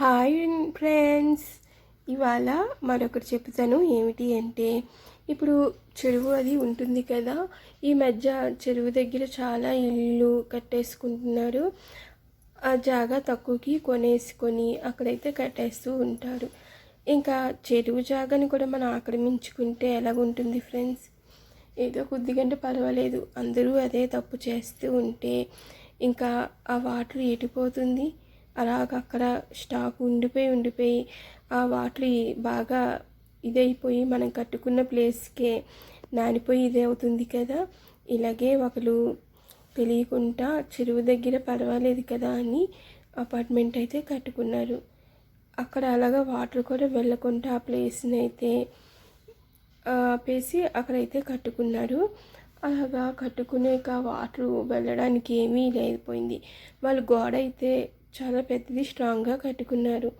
Hi friends. ఇవాళ మరొకటి చెప్తాను. ఏమిటి అంటే ఇప్పుడు చెరువు అది ఉంటుంది కదా ఈ మధ్య చెరువు దగ్గర చాలా ఇల్లు కట్టేసుకుంటున్నారు. ఆ జాగా తక్కువకి కొనేసుకొని అక్కడైతే కట్టేస్తూ ఉంటారు. ఇంకా చెరువు జాగాని కూడా మనం ఆక్రమించుకుంటే ఎలాగుంటుంది ఫ్రెండ్స్? ఏదో కొద్దిగంటే పర్వాలేదు. అందరూ అదే తప్పు చేస్తూ ఉంటే ఇంకా ఆ వాటర్ ఎటుపోతుంది? అలాగక్కడ స్టాక్ ఉండిపోయి ఉండిపోయి ఆ వాటర్ బాగా ఇదైపోయి మనం కట్టుకున్న ప్లేస్కే నానిపోయి ఇదే అవుతుంది కదా. ఇలాగే ఒకరు తెలియకుండా చెరువు దగ్గర పర్వాలేదు కదా అని అపార్ట్మెంట్ అయితే కట్టుకున్నారు. అక్కడ అలాగా వాటర్ కూడా వెళ్ళకుండా ఆ ప్లేస్ని అయితే ఆపేసి అక్కడైతే కట్టుకున్నారు. అలాగా కట్టుకునేక వాటర్ వెళ్ళడానికి ఏమీ లేకపోయింది. వాళ్ళు గోడ అయితే చాలా పెద్దది స్ట్రాంగ్గా కట్టుకున్నారు.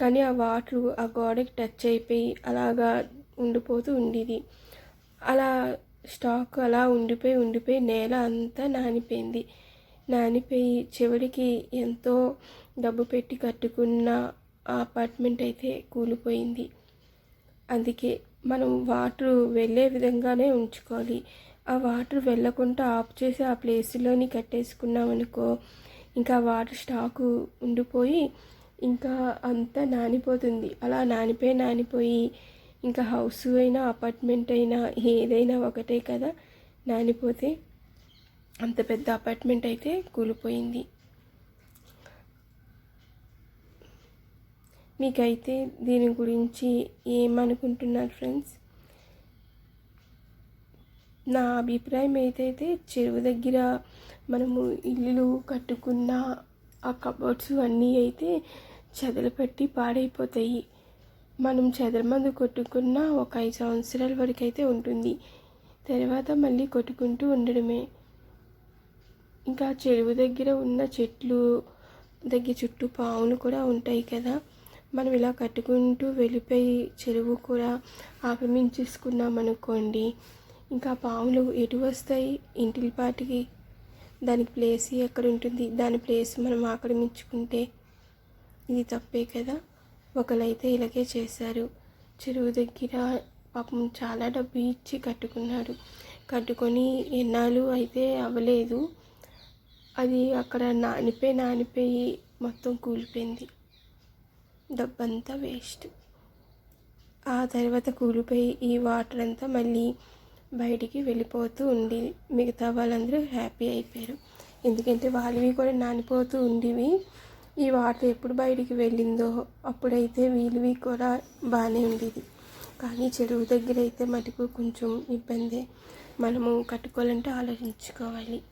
కానీ ఆ వాటర్ ఆ గోడకి టచ్ అయిపోయి అలాగా ఉండిపోతూ ఉండేది. అలా స్టాక్ అలా ఉండిపోయి ఉండిపోయి నేల అంతా నానిపోయింది. నానిపోయి చివరికి ఎంతో డబ్బు పెట్టి కట్టుకున్న ఆ అపార్ట్మెంట్ అయితే కూలిపోయింది. అందుకే మనం వాటర్ వెళ్ళే విధంగానే ఉంచుకోవాలి. ఆ వాటర్ వెళ్ళకుండా ఆఫ్ చేసి ఆ ప్లేస్లోని కట్టేసుకున్నాం అనుకో ఇంకా వాటర్ స్టాకు ఉండిపోయి ఇంకా అంతా నానిపోతుంది. అలా నానిపోయి నానిపోయి ఇంకా హౌస్ అయినా అపార్ట్మెంట్ అయినా ఏదైనా ఒకటే కదా నానిపోతే అంత పెద్ద అపార్ట్మెంట్ అయితే కూలిపోయింది. మీకైతే దీని గురించి ఏమనుకుంటున్నారు ఫ్రెండ్స్? నా అభిప్రాయం ఏదైతే చెరువు దగ్గర మనము ఇల్లు కట్టుకున్న ఆ కబోర్డ్స్ అన్నీ అయితే చెదలు పెట్టి పాడైపోతాయి. మనం చెదరమందు కొట్టుకున్న ఒక ఐదు సంవత్సరాల వరకు అయితే ఉంటుంది. తర్వాత మళ్ళీ కొట్టుకుంటూ ఉండడమే. ఇంకా చెరువు దగ్గర ఉన్న చెట్లు దగ్గర చుట్టూ పావులు కూడా ఉంటాయి కదా. మనం ఇలా కట్టుకుంటూ వెళ్ళిపోయి చెరువు కూడా ఆక్రమించేసుకున్నాం అనుకోండి ఇంకా పాములు ఎటు వస్తాయి? ఇంటిపాటికి దానికి ప్లేస్ ఎక్కడ ఉంటుంది? దాని ప్లేస్ మనం ఆక్రమించుకుంటే ఇది తప్పే కదా? ఒకరైతే ఇలాగే చేశారు. చెరువు దగ్గర పాపం చాలా డబ్బు ఇచ్చి కట్టుకున్నాడు. కట్టుకొని ఎన్నాళ్ళు అయితే అవ్వలేదు. అది అక్కడ నానిపోయి నానిపోయి మొత్తం కూలిపోయింది. డబ్బంతా వేస్ట్ ఆ తర్వాత కూలిపోయి ఈ వాటర్ అంతా మళ్ళీ బయటికి వెళ్ళిపోతూ ఉండి మిగతా వాళ్ళందరూ హ్యాపీ అయిపోయారు. ఎందుకంటే వాళ్ళవి కూడా నానిపోతూ ఉండేవి. ఈ వాటర్ ఎప్పుడు బయటికి వెళ్ళిందో అప్పుడైతే వీళ్ళవి కూడా బాగానే ఉండేది. కానీ చెరువు దగ్గర అయితే మటుకు కొంచెం ఇబ్బందే. మనము కట్టుకోవాలంటే ఆలోచించుకోవాలి.